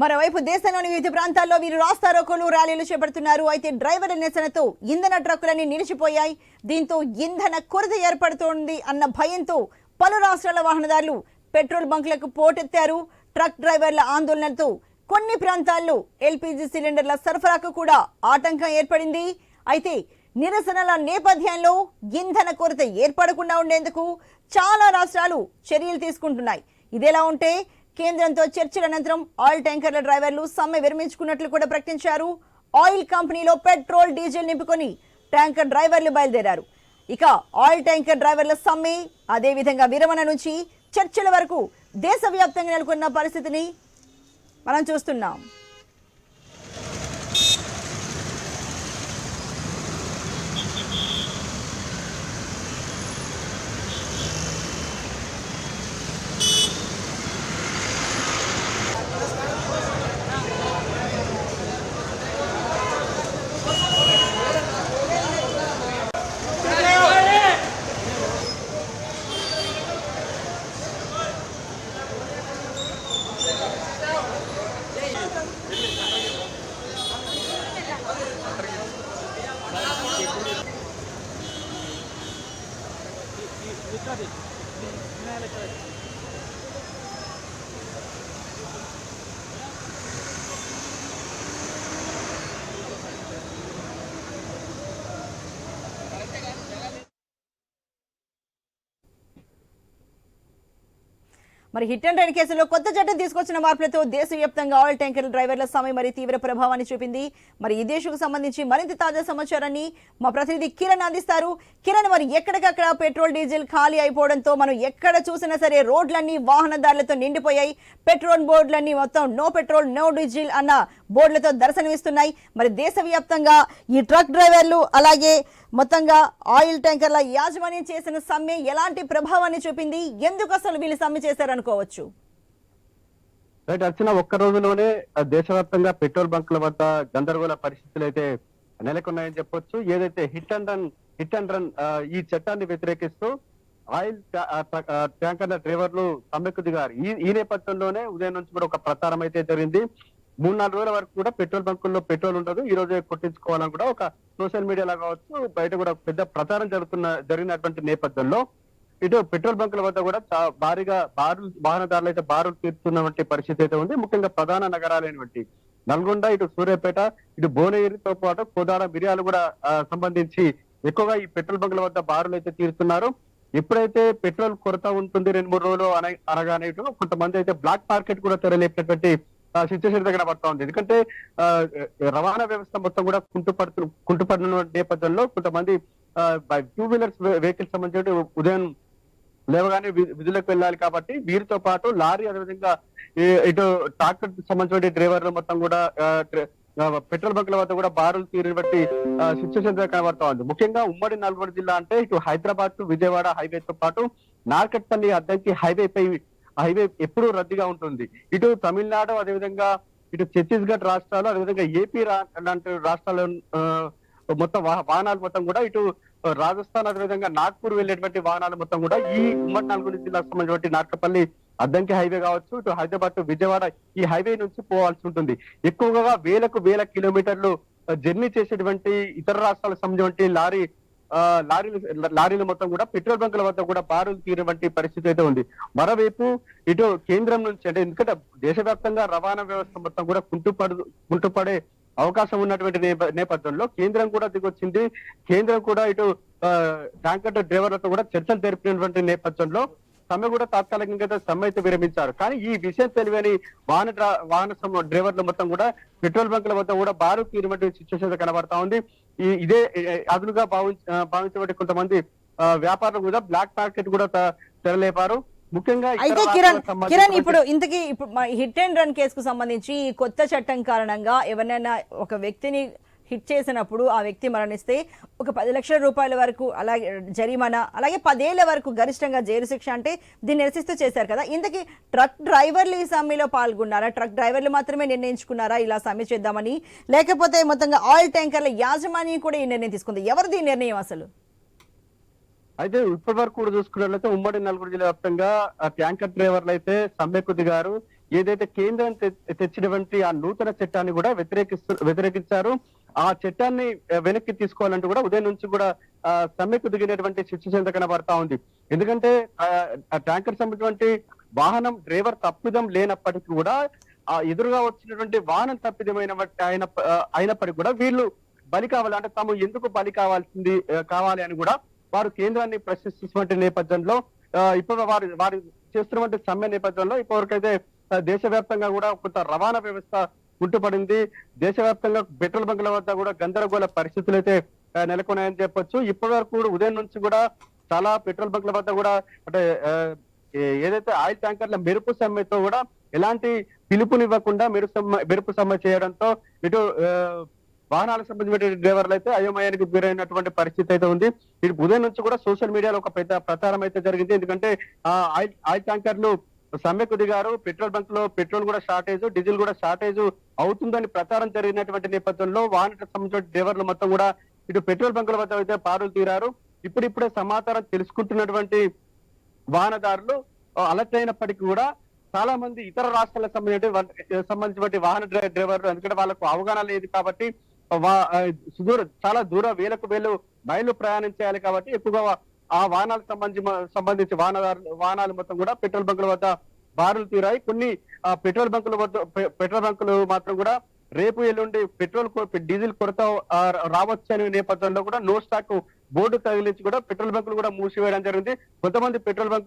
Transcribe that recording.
మరోవైపు దేశంలోని వివిధ ప్రాంతాల్లో వీరు రాస్తారోకోలు ర్యాలీలు చేపడుతున్నారు. అయితే డ్రైవర్ల నిరసనతో ఇంధన ట్రక్కులన్నీ నిలిచిపోయాయి. దీంతో ఇంధన కొరత ఏర్పడుతోంది అన్న భయంతో పలు రాష్ట్రాల వాహనదారులు పెట్రోల్ బంకులకు పోటెత్తారు. ట్రక్ డ్రైవర్ల ఆందోళనతో కొన్ని ప్రాంతాల్లో ఎల్పీజీ సిలిండర్ల సరఫరాకు కూడా ఆటంకం ఏర్పడింది. అయితే నిరసనల నేపథ్యంలో ఇంధన కొరత ఏర్పడకుండా ఉండేందుకు చాలా రాష్ట్రాలు చర్యలు తీసుకుంటున్నాయి. ఇదేలా ఉంటే కేంద్రంతో చర్చల అనంతరం ఆయిల్ ట్యాంకర్ల డ్రైవర్లు సమ్మె విరమించుకున్నట్లు కూడా ప్రకటించారు. ఆయిల్ కంపెనీలో పెట్రోల్ డీజిల్ నింపుకొని ట్యాంకర్ డ్రైవర్లు బయలుదేరారు. ఇక ఆయిల్ ట్యాంకర్ డ్రైవర్ల సమ్మె అదేవిధంగా విరమణ నుంచి చర్చల వరకు దేశవ్యాప్తంగా నెలకొన్న పరిస్థితిని మనం చూస్తున్నాం. మరి హిట్ అండ్ రన్ కేసులో కొత్త చట్టం తీసుకొచ్చిన మార్పులతో దేశవ్యాప్తంగా ఆయిల్ ట్యాంకర్ల డ్రైవర్ల సమ్మె మరి తీవ్ర ప్రభావాన్ని చూపింది. మరి ఈ దేశకు సంబంధించి మరింత తాజా సమాచారాన్ని మా ప్రతినిధి కిరణ్ అందిస్తారు. కిరణ్ మరి ఎక్కడికక్కడ పెట్రోల్ డీజిల్ ఖాళీ అయిపోవడంతో మనం ఎక్కడ చూసినా సరే రోడ్లన్నీ వాహనదారులతో నిండిపోయాయి. పెట్రోల్ బోర్డులన్నీ మొత్తం నో పెట్రోల్ నో డీజిల్ అన్న బోర్డులతో దర్శనమిస్తున్నాయి. మరి దేశవ్యాప్తంగా ఈ ట్రక్ డ్రైవర్లు అలాగే మొత్తంగా ఆయిల్ ట్యాంకర్ల యాజమాన్యం చేసిన సమ్మె ఎలాంటి ప్రభావాన్ని చూపింది? ఎందుకు అసలు వీళ్ళు సమ్మె చేశారనుకోవచ్చు? అర్చన ఒక్క రోజులోనే దేశవ్యాప్తంగా పెట్రోల్ బంకుల వద్ద గందరగోళ పరిస్థితులు అయితే నెలకొన్నాయని చెప్పొచ్చు. ఏదైతే hit and run hit and run ఈ చట్టాన్ని వ్యతిరేకిస్తూ ఆయిల్ ట్యాంకర్ల డ్రైవర్లు సమ్మెకు దిగారు. ఈ ఈ నేపథ్యంలోనే ఉదయం నుంచి కూడా ఒక ప్రచారం అయితే జరిగింది. మూడు నాలుగు రోజుల వరకు కూడా పెట్రోల్ బంకుల్లో పెట్రోల్ ఉండదు. ఈ రోజే కొట్టించుకోవాలని కూడా ఒక సోషల్ మీడియాలో కావచ్చు బయట కూడా పెద్ద ప్రచారం జరుగుతున్న జరిగినటువంటి నేపథ్యంలో ఇటు పెట్రోల్ బంకుల వద్ద కూడా భారీగా బారులు వాహనదారులు అయితే బారులు తీరుతున్నటువంటి పరిస్థితి అయితే ఉంది. ముఖ్యంగా ప్రధాన నగరాలైనటువంటి నల్గొండ ఇటు సూర్యాపేట ఇటు భువనగిరితో పాటు కోదాడ మిరియాలు కూడా సంబంధించి ఎక్కువగా ఈ పెట్రోల్ బంకుల వద్ద బారులు అయితే తీరుతున్నారు. ఎప్పుడైతే పెట్రోల్ కొరత ఉంటుంది రెండు మూడు రోజులు అనగానే కొంతమంది అయితే బ్లాక్ మార్కెట్ కూడా తెరలేపినటువంటి సిచ్యువేషన్ దగ్గర పడతా ఉంది. ఎందుకంటే ఆ, రవాణా వ్యవస్థ మొత్తం కూడా కుంటుపడుతు కుంటుపడిన నేపథ్యంలో కొంతమంది టూ వీలర్స్ వెహికల్స్ సంబంధించి ఉదయం లేవగానే విధులకు వెళ్ళాలి కాబట్టి వీరితో పాటు లారీ అదేవిధంగా ఇటు ట్రాక్టర్ సంబంధించిన డ్రైవర్లు మొత్తం కూడా పెట్రోల్ బంకుల వద్ద కూడా బారులు తీరిని బట్టి సిచ్యువేషన్ కనబడతా ఉంది. ముఖ్యంగా ఉమ్మడి నల్గొండ జిల్లా అంటే ఇటు హైదరాబాద్ టు విజయవాడ హైవే తో పాటు నార్కట్పల్లి అద్దంకి హైవే పై హైవే ఎప్పుడూ రద్దీగా ఉంటుంది. ఇటు తమిళనాడు అదేవిధంగా ఇటు ఛత్తీస్గఢ్ రాష్ట్రాలు అదేవిధంగా ఏపీ రా- లాంటి మొత్తం వాహనాలు మొత్తం కూడా ఇటు రాజస్థాన్ అదేవిధంగా నాగ్పూర్ వెళ్ళేటువంటి వాహనాలు మొత్తం కూడా ఈ ఉమ్మడి నాలుగు జిల్లాకు సంబంధించిన నార్కపల్లి అద్దంకి హైవే కావచ్చు ఇటు హైదరాబాద్ టు విజయవాడ ఈ హైవే నుంచి పోవాల్సి ఉంటుంది. ఎక్కువగా వేలకు వేల కిలోమీటర్లు జర్నీ చేసేటువంటి ఇతర రాష్ట్రాలకు సంబంధించిన లారీ లారీలు లారీలు మొత్తం కూడా పెట్రోల్ బంకుల వద్ద కూడా బారులు తీరినటువంటి పరిస్థితి అయితే ఉంది. మరోవైపు ఇటు కేంద్రం నుంచి అంటే ఎందుకంటే దేశవ్యాప్తంగా రవాణా వ్యవస్థ మొత్తం కూడా కుంటుపడు కుంటుపడే అవకాశం ఉన్నటువంటి నేప- నేపథ్యంలో కేంద్రం కూడా దిగొచ్చింది. కేంద్రం కూడా ఇటు ట్యాంకర్ డ్రైవర్లతో కూడా చర్చలు జరిపినటువంటి నేపథ్యంలో సమ్మె కూడా తాత్కాలికంగా సమ్మె అయితే విరమించారు. కానీ ఈ విషయం తెలియని వాహన వాహన సమ- డ్రైవర్లు మొత్తం కూడా పెట్రోల్ బంకుల వద్ద కూడా బారు తీరినటువంటి సిచ్యువేషన్ కనబడతా ఉంది. ఇదే అదునుగా భావించ భావించబడే కొంతమంది వ్యాపారులు కూడా బ్లాక్ మార్కెట్ కూడా తెరలేపారు. ముఖ్యంగా అయితే కిరణ్ కిరణ్ ఇప్పుడు ఇంతకీ ఇప్పుడు హిట్ అండ్ రన్ కేసుకు సంబంధించి ఈ కొత్త చట్టం కారణంగా ఎవరైనా ఒక వ్యక్తిని హిట్ చేసినప్పుడు ఆ వ్యక్తి మరణిస్తే ఒక పది లక్షల రూపాయల వరకు అలాగే జరిమానా అలాగే పదేళ్ళ వరకు గరిష్టంగా జైలు శిక్ష అంటే దీన్ని నిరసిస్తూ చేశారు కదా. ఇంతకీ ట్రక్ డ్రైవర్లు ఈ సమ్మెలో పాల్గొన్నారా? ట్రక్ డ్రైవర్లు మాత్రమే నిర్ణయించుకున్నారా? ఇలా సమ్మె చేద్దామని. లేకపోతే మొత్తంగా ఆయిల్ ట్యాంకర్ల యాజమాన్యం కూడా ఈ నిర్ణయం తీసుకుంది. ఎవరిది ఈ నిర్ణయం అసలు? అయితే ఇప్పటి వరకు కూడా చూసుకున్నట్లయితే ఉమ్మడి నలుగురు జిల్లా వ్యాప్తంగా ట్యాంకర్ డ్రైవర్లు అయితే సమ్మెకు దిగారు. ఏదైతే కేంద్రం తెచ్చినటువంటి ఆ నూతన చట్టాన్ని కూడా వ్యతిరేకిస్తూ వ్యతిరేకించారు ఆ చట్టాన్ని వెనక్కి తీసుకోవాలంటూ కూడా ఉదయం నుంచి కూడా ఆ, సమ్మెకు దిగినటువంటి సిచ్యువేషన్ కనబడతా ఉంది. ఎందుకంటే ఆ, ట్యాంకర్ సంబంధించినటువంటి వాహనం డ్రైవర్ తప్పిదం లేనప్పటికీ కూడా ఆ ఎదురుగా వచ్చినటువంటి వాహనం తప్పిదమైన అయిన అయినప్పటికీ కూడా వీళ్ళు బలి కావాలి అంటే తాము ఎందుకు బలి కావాల్సింది కావాలి అని కూడా వారు కేంద్రాన్ని ప్రశ్నిస్తున్నటువంటి నేపథ్యంలో ఇప్పుడు వారు వారు చేస్తున్నటువంటి సమ్మె నేపథ్యంలో ఇప్పటివరకైతే దేశవ్యాప్తంగా కూడా కొంత రవాణా వ్యవస్థ కుంటుపడింది. దేశవ్యాప్తంగా పెట్రోల్ బంకుల వద్ద కూడా గందరగోళ పరిస్థితులు అయితే నెలకొన్నాయని చెప్పొచ్చు. ఇప్పటి వరకు కూడా ఉదయం నుంచి కూడా చాలా పెట్రోల్ బంకుల వద్ద కూడా అంటే ఏదైతే ఆయిల్ ట్యాంకర్ల మెరుపు సమ్మెతో కూడా ఎలాంటి పిలుపునివ్వకుండా మెరుపు సమ్మె మెరుపు సమ్మె చేయడంతో ఇటు వాహనాలకు సంబంధించిన డ్రైవర్లు అయితే అయోమయానికి గురైనటువంటి పరిస్థితి అయితే ఉంది. ఇటు ఉదయం నుంచి కూడా సోషల్ మీడియాలో ఒక పెద్ద ప్రచారం అయితే జరిగింది. ఎందుకంటే ఆ ఆయిల్ ఆయిల్ ట్యాంకర్లు సమ్మెకు దిగారు పెట్రోల్ బంక్లో పెట్రోల్ కూడా షార్టేజ్ డీజిల్ కూడా షార్టేజ్ అవుతుందని ప్రచారం జరిగినటువంటి నేపథ్యంలో వాహనకు సంబంధించిన డ్రైవర్లు మొత్తం కూడా ఇటు పెట్రోల్ బంకుల వద్ద అయితే పారులు తీరారు. ఇప్పుడిప్పుడే సమాచారం తెలుసుకుంటున్నటువంటి వాహనదారులు అలర్ట్ అయినప్పటికీ కూడా చాలా మంది ఇతర రాష్ట్రాలకు సంబంధించిన సంబంధించిన వాహన డ్రైవర్లు ఎందుకంటే వాళ్ళకు అవగాహన లేదు కాబట్టి సుదూర చాలా దూర వేలకు వేలు మైళ్ళు ప్రయాణం చేయాలి కాబట్టి ఎక్కువగా ఆ వాహనాలకు సంబంధించి సంబంధించి వాహనదారులు వాహనాలు మొత్తం కూడా పెట్రోల్ బంకుల వద్ద బారులు తీరాయి. కొన్ని ఆ, పెట్రోల్ బంకుల వద్ద పెట్రోల్ బంకులు మాత్రం కూడా రేపు ఎల్లుండి పెట్రోల్ డీజిల్ కొరత రావచ్చు అనే నేపథ్యంలో కూడా నో స్టాక్ బోర్డు తగిలించి కూడా పెట్రోల్ బంకులు కూడా మూసివేయడం జరిగింది. కొంతమంది పెట్రోల్ బంకు